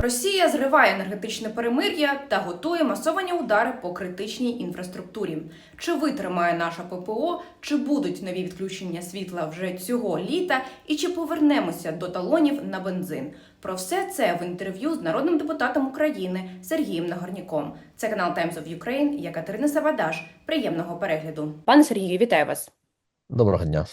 Росія зриває енергетичне перемир'я та готує масовані удари по критичній інфраструктурі. Чи витримає наша ППО, чи будуть нові відключення світла вже цього літа, і чи повернемося до талонів на бензин? Про все це в інтерв'ю з народним депутатом України Сергієм Нагорняком. Це канал Times of Ukraine, я Катерина Савадаш. Приємного перегляду. Пане Сергію, вітаю вас. Доброго дня.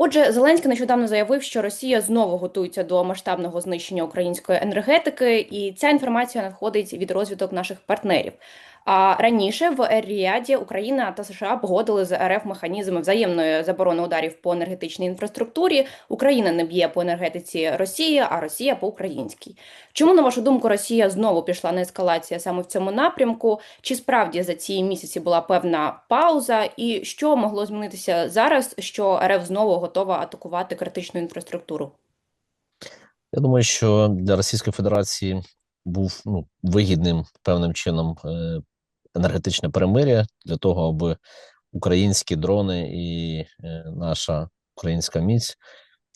Отже, Зеленський нещодавно заявив, що Росія знову готується до масштабного знищення української енергетики, і ця інформація надходить від розвиток наших партнерів. А раніше в Ер-Ріаді Україна та США погодили з РФ механізми взаємної заборони ударів по енергетичній інфраструктурі. Україна не б'є по енергетиці Росії, а Росія по українській. Чому на вашу думку Росія знову пішла на ескалацію саме в цьому напрямку? Чи справді за ці місяці була певна пауза? І що могло змінитися зараз, що РФ знову готова атакувати критичну інфраструктуру? Я думаю, що для Російської Федерації був ну, вигідним певним чином е, енергетичне перемир'я для того, аби українські дрони і е, наша українська міць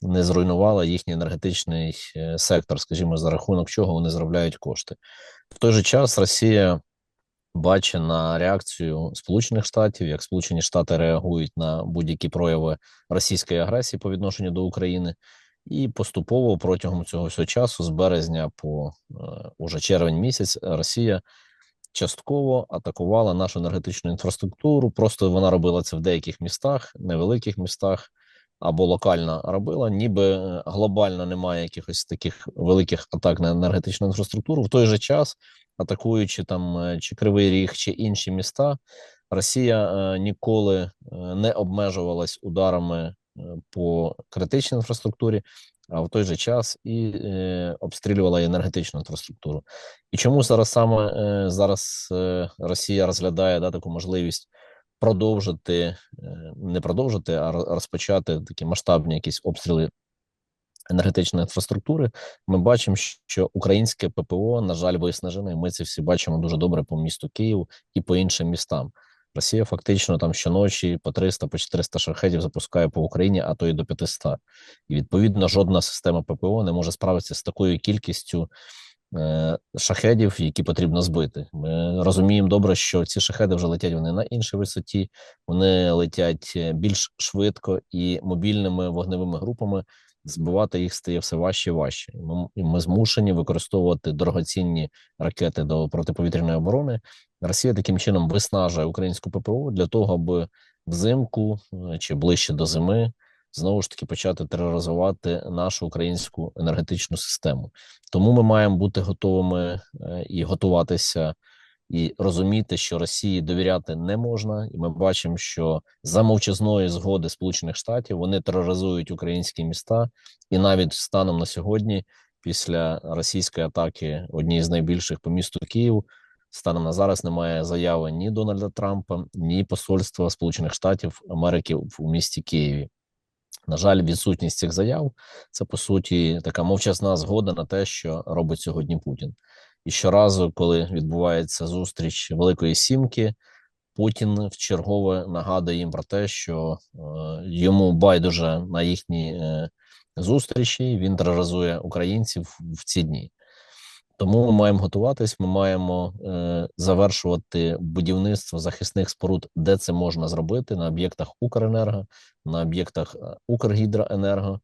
не зруйнувала їхній енергетичний е, сектор, скажімо, за рахунок чого вони заробляють кошти. В той же час Росія бачить на реакцію Сполучених Штатів, як Сполучені Штати реагують на будь-які прояви російської агресії по відношенню до України. І поступово протягом цього всього часу, з березня по е, уже червень місяць, Росія частково атакувала нашу енергетичну інфраструктуру. Просто вона робила це в деяких містах, невеликих містах або локально робила, ніби е, глобально немає якихось таких великих атак на енергетичну інфраструктуру. В той же час, атакуючи там е, чи Кривий Ріг, чи інші міста, Росія е, ніколи не обмежувалась ударами по критичній інфраструктурі, а в той же час і е, обстрілювала енергетичну інфраструктуру. І чому зараз саме е, зараз е, Росія розглядає да, таку можливість продовжити, е, не продовжити, а розпочати такі масштабні якісь обстріли енергетичної інфраструктури? Ми бачимо, що українське ППО, на жаль, виснажене. Ми це всі бачимо дуже добре по місту Києву і по іншим містам. Росія фактично там щоночі по 300, по 400 шахедів запускає по Україні, а то і до 500. І відповідно жодна система ППО не може справитися з такою кількістю е, шахедів, які потрібно збити. Ми розуміємо добре, що ці шахеди вже летять вони на іншій висоті, вони летять е, більш швидко і мобільними вогневими групами. Збивати їх стає все важче і важче. Ми, ми змушені використовувати дорогоцінні ракети до протиповітряної оборони. Росія таким чином виснажує українську ППО для того, аби взимку е, чи ближче до зими знову ж таки почати тероризувати нашу українську енергетичну систему. Тому ми маємо бути готовими е, і готуватися, і розуміти, що Росії довіряти не можна, і ми бачимо, що за мовчазної згоди Сполучених Штатів вони тероризують українські міста, і навіть станом на сьогодні, після російської атаки, однієї з найбільших по місту Київ, станом на зараз немає заяви ні Дональда Трампа, ні посольства Сполучених Штатів Америки у місті Києві. На жаль, відсутність цих заяв це по суті така мовчазна згода на те, що робить сьогодні Путін. І щоразу, коли відбувається зустріч Великої Сімки, Путін вчергове нагадує їм про те, що е, йому байдуже на їхні е, зустрічі. Він тероризує українців в ці дні. Тому ми маємо готуватись. Ми маємо е, завершувати будівництво захисних споруд, де це можна зробити на об'єктах Укренерго, на об'єктах е, Укргідроенерго.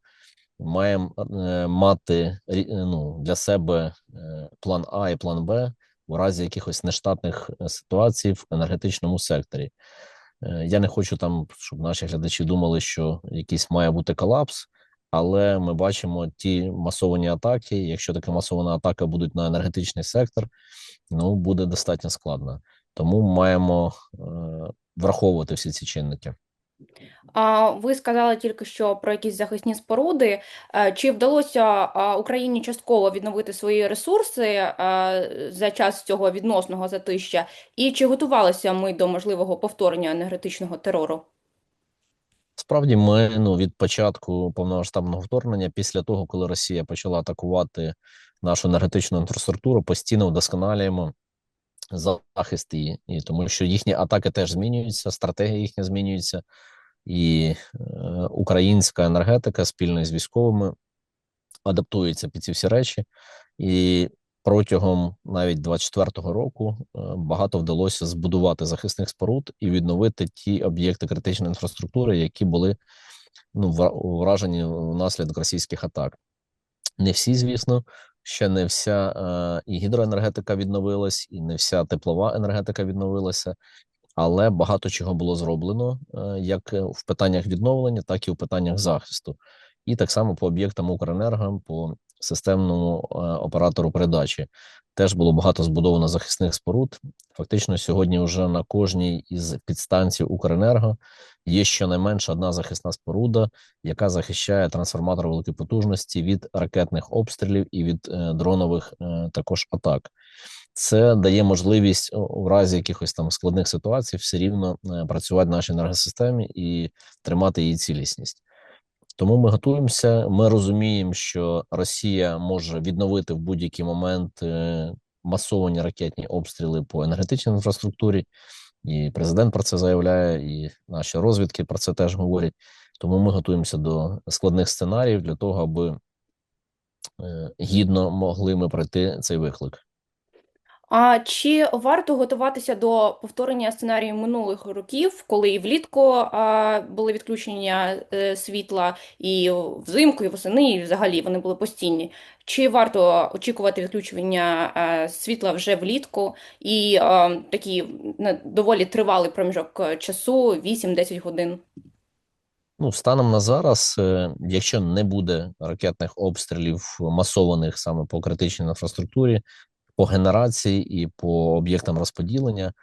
Маємо е, мати е, ну, для себе е, план А і план Б у разі якихось нештатних ситуацій в енергетичному секторі. Я не хочу там, щоб наші глядачі думали, що якийсь має бути колапс, але ми бачимо ті масовані атаки. Якщо така масована атака буде на енергетичний сектор, ну буде достатньо складно. Тому маємо е, враховувати всі ці чинники. А ви сказали тільки що про якісь захисні споруди. Е, Чи вдалося Україні частково відновити свої ресурси за час цього відносного затища? І чи готувалися ми до можливого повторення енергетичного терору? Справді, ми ну від початку повномасштабного вторгнення, після того, коли Росія почала атакувати нашу енергетичну інфраструктуру, постійно вдосконалюємо захист її, і тому що їхні атаки теж змінюються, стратегія їхня змінюється, і е, українська енергетика спільно з військовими адаптується під ці всі речі. І протягом навіть 24-го року е, багато вдалося збудувати захисних споруд і відновити ті об'єкти критичної інфраструктури, які були ну вражені внаслідок російських атак. Не всі, звісно, ще не вся е, і гідроенергетика відновилась, і не вся теплова енергетика відновилася, але багато чого було зроблено е, як в питаннях відновлення, так і в питаннях захисту. І так само по об'єктам Укренерго, по системному е, оператору передачі теж було багато збудовано захисних споруд. Фактично, сьогодні вже на кожній із підстанцій Укренерго є щонайменше одна захисна споруда, яка захищає трансформатор великої потужності від ракетних обстрілів і від е, дронових е, також атак. Це дає можливість у разі якихось там складних ситуацій все рівно працювати в нашій енергосистемі і тримати її цілісність. Тому ми готуємося. Ми розуміємо, що Росія може відновити в будь-який момент е, масовані ракетні обстріли по енергетичній інфраструктурі, і президент про це заявляє, і наші розвідки про це теж говорять. Тому ми готуємося до складних сценаріїв для того, аби е, гідно могли ми пройти цей виклик. А чи варто готуватися до повторення сценарію минулих років, коли і влітку а, були відключення е, світла, і взимку, і восени, і взагалі вони були постійні? Чи варто очікувати відключення е, світла вже влітку і е, такий на доволі тривалий проміжок е, часу 8-10 годин? Ну, станом на зараз, е, якщо не буде ракетних обстрілів масованих саме по критичній інфраструктурі, по генерації і по об'єктам розподілення,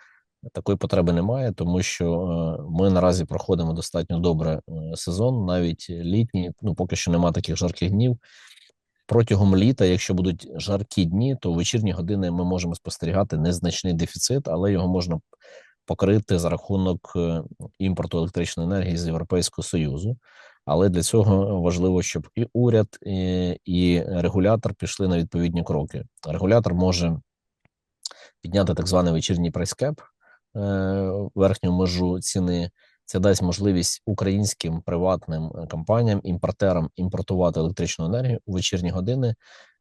такої потреби немає, тому що е, ми наразі проходимо достатньо добре е, сезон, навіть літній. Ну поки що немає таких жарких днів. Протягом літа, якщо будуть жаркі дні, то в вечірні години ми можемо спостерігати незначний дефіцит, але його можна покрити за рахунок е, імпорту електричної енергії з Європейського Союзу. Але для цього важливо, щоб і уряд, і, і регулятор пішли на відповідні кроки. Регулятор може підняти так званий вечірній прайскеп, е, верхню межу ціни. Це дасть можливість українським приватним е, компаніям, імпортерам імпортувати електричну енергію у вечірні години,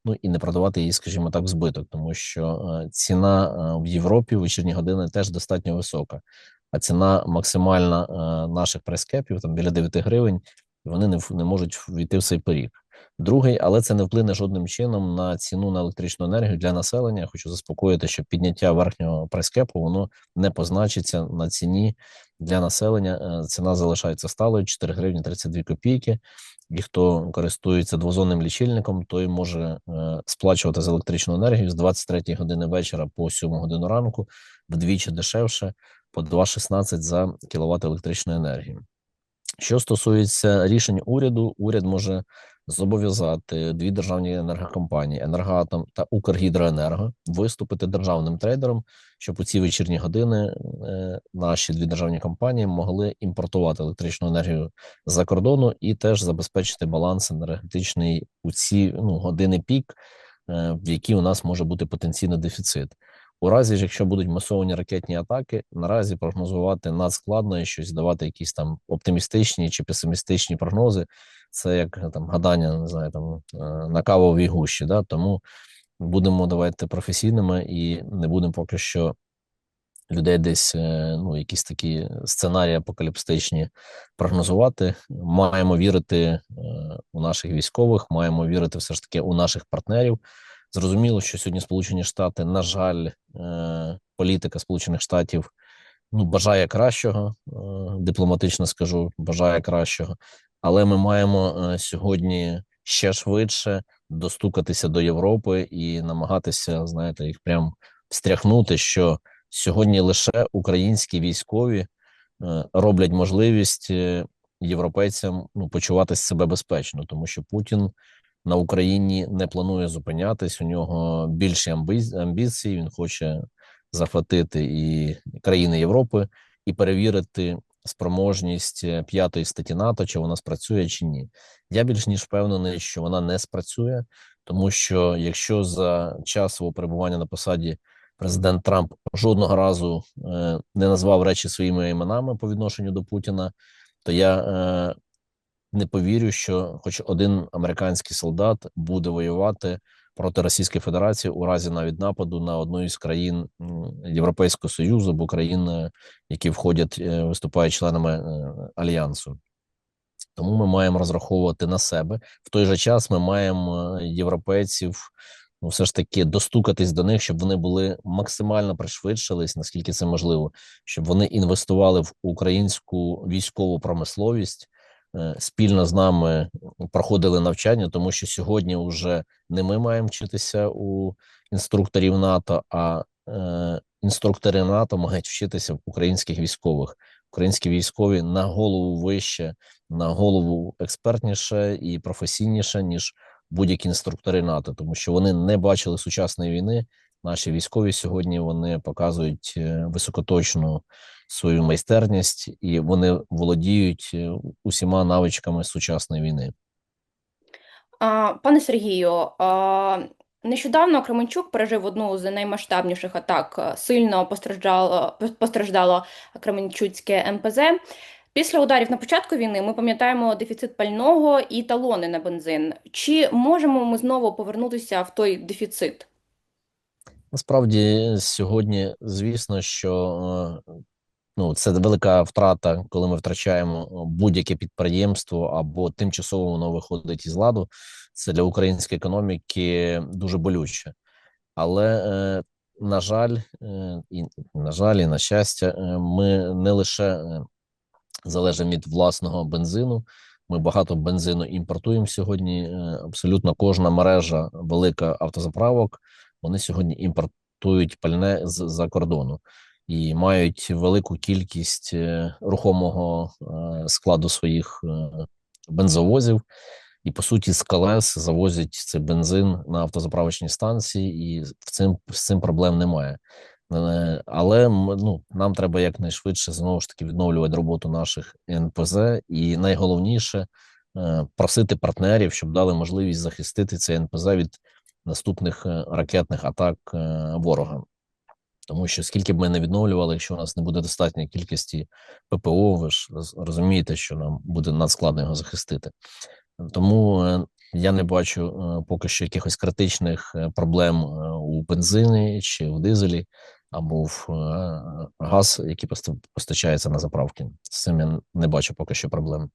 ну і не продавати її, скажімо так, в збиток, тому що е, ціна в Європі в вечірні години теж достатньо висока. А ціна максимальна наших прескепів там біля 9 гривень, вони не, не можуть війти в цей поріг. Другий, але це не вплине жодним чином на ціну на електричну енергію для населення. Хочу заспокоїти, що підняття верхнього прескепу воно не позначиться на ціні для населення. Е, Ціна залишається сталою 4 гривні 32 копійки. І хто користується двозонним лічильником, той може е, сплачувати за електричну енергію з 23 години вечора по 7 годину ранку вдвічі дешевше по 2,16 за кіловат електричної енергії. Що стосується рішень уряду, уряд може зобов'язати дві державні енергокомпанії Енергоатом та Укргідроенерго виступити державним трейдером, щоб у ці вечірні години е, наші дві державні компанії могли імпортувати електричну енергію за кордону і теж забезпечити баланс енергетичний у ці ну, години пік, е, в які у нас може бути потенційний дефіцит. У разі ж, якщо будуть масовані ракетні атаки, наразі прогнозувати надскладно і щось давати якісь там оптимістичні чи песимістичні прогнози. Це як там гадання, не знаю, там е, на кавовій гущі. Да? Тому будемо давайте професійними і не будемо поки що людей десь е, ну, якісь такі сценарії апокаліпстичні прогнозувати. Маємо вірити е, у наших військових, маємо вірити все ж таки у наших партнерів. Зрозуміло, що сьогодні Сполучені Штати, на жаль, е, політика Сполучених Штатів ну бажає кращого, е, дипломатично скажу, бажає кращого, але ми маємо е, сьогодні ще швидше достукатися до Європи і намагатися, знаєте, їх прям встряхнути, що сьогодні лише українські військові роблять можливість європейцям ну почуватися себе безпечно, тому що Путін на Україні не планує зупинятись. У нього більші амбіції. Він хоче захватити і країни Європи і перевірити спроможність е, п'ятої статті НАТО, чи вона спрацює чи ні. Я більш ніж впевнений, що вона не спрацює, тому що якщо за час свого перебування на посаді президент Трамп жодного разу е, не назвав речі своїми іменами по відношенню до Путіна, то я е, не повірю, що хоч один американський солдат буде воювати проти Російської Федерації у разі навіть нападу на одну із країн Європейського Союзу або країн, які входять, е, виступають членами е, альянсу. Тому ми маємо розраховувати на себе. В той же час ми маємо е, європейців ну, все ж таки достукатись до них, щоб вони були максимально пришвидшились, наскільки це можливо, щоб вони інвестували в українську військову промисловість, спільно з нами проходили навчання, тому що сьогодні вже не ми маємо вчитися у інструкторів НАТО, а е, інструктори НАТО мають вчитися в українських військових. Українські військові на голову вище, на голову експертніше і професійніше, ніж будь-які інструктори НАТО, тому що вони не бачили сучасної війни. Наші військові сьогодні вони показують е, високоточну свою майстерність і вони володіють е, усіма навичками сучасної війни. Пане Сергію, нещодавно Кременчук пережив одну з наймасштабніших атак. Сильно постраждало, постраждало Кременчуцьке НПЗ. Після ударів на початку війни ми пам'ятаємо дефіцит пального і талони на бензин. Чи можемо ми знову повернутися в той дефіцит? Насправді, сьогодні, звісно, що е, ну, це велика втрата, коли ми втрачаємо будь-яке підприємство або тимчасово воно виходить із ладу. Це для української економіки дуже болюче. Але, е, на жаль, е, і на жаль, і на щастя, е, ми не лише залежимо від власного бензину. Ми багато бензину імпортуємо сьогодні. Абсолютно кожна мережа велика автозаправок. Вони сьогодні імпортують пальне з-за кордону і мають велику кількість е, рухомого е, складу своїх е, бензовозів. І по суті, з колес завозять цей бензин на автозаправочні станції, і в цим з цим проблем немає. Але ну, нам треба якнайшвидше знову ж таки відновлювати роботу наших НПЗ, і найголовніше просити партнерів, щоб дали можливість захистити цей НПЗ від наступних ракетних атак ворога. Тому що скільки б ми не відновлювали, якщо у нас не буде достатньої кількості ППО, ви ж розумієте, що нам буде надскладно його захистити. Тому е, я не бачу е, поки що якихось критичних е, проблем у бензині чи в дизелі або в газ, який поста- постачається на заправки. З цим я не бачу поки що проблем.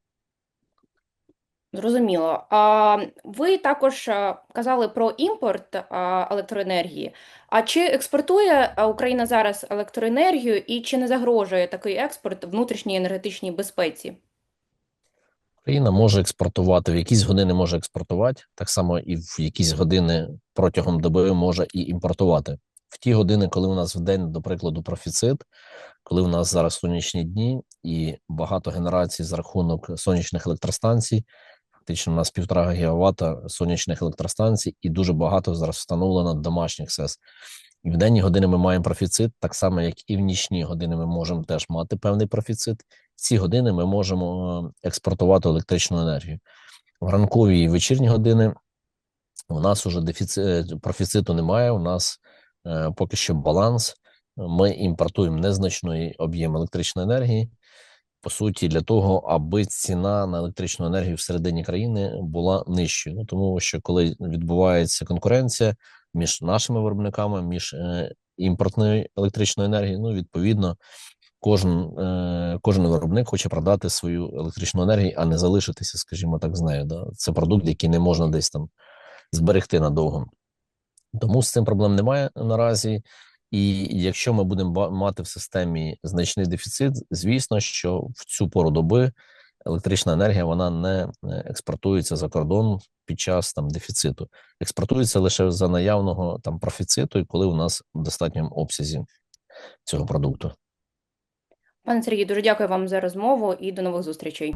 Зрозуміло. А ви також а, казали про імпорт а, електроенергії. А чи експортує а, Україна зараз електроенергію і чи не загрожує такий експорт внутрішній енергетичній безпеці? Україна може експортувати в якісь години може експортувати, так само і в якісь години протягом доби може і імпортувати. В ті години, коли у нас в день, до прикладу, профіцит, коли у нас зараз сонячні дні і багато генерацій за рахунок сонячних електростанцій, фактично у нас півтора гігавата сонячних електростанцій, і дуже багато зараз встановлено домашніх СЕС. І в денні години ми маємо профіцит, так само як і в нічні години ми можемо теж мати певний профіцит. Ці години ми можемо е, експортувати електричну енергію. В ранкові і вечірні години у нас уже дефіцит профіциту немає. У нас е, поки що баланс. Ми імпортуємо незначний об'єм електричної енергії. По суті, для того, аби ціна на електричну енергію всередині країни була нижчою. Ну тому що коли відбувається конкуренція між нашими виробниками, між е, імпортною електричною енергією, ну відповідно, кожен, е, кожен виробник хоче продати свою електричну енергію, а не залишитися, скажімо так, з нею. Да? Це продукт, який не можна десь там зберегти надовго. Тому з цим проблем немає наразі. І якщо ми будемо мати в системі значний дефіцит, звісно, що в цю пору доби електрична енергія вона не е, експортується за кордон під час там дефіциту, експортується лише за наявного там профіциту, і коли у нас в достатньому обсязі цього продукту. Пане Сергію, дуже дякую вам за розмову і до нових зустрічей.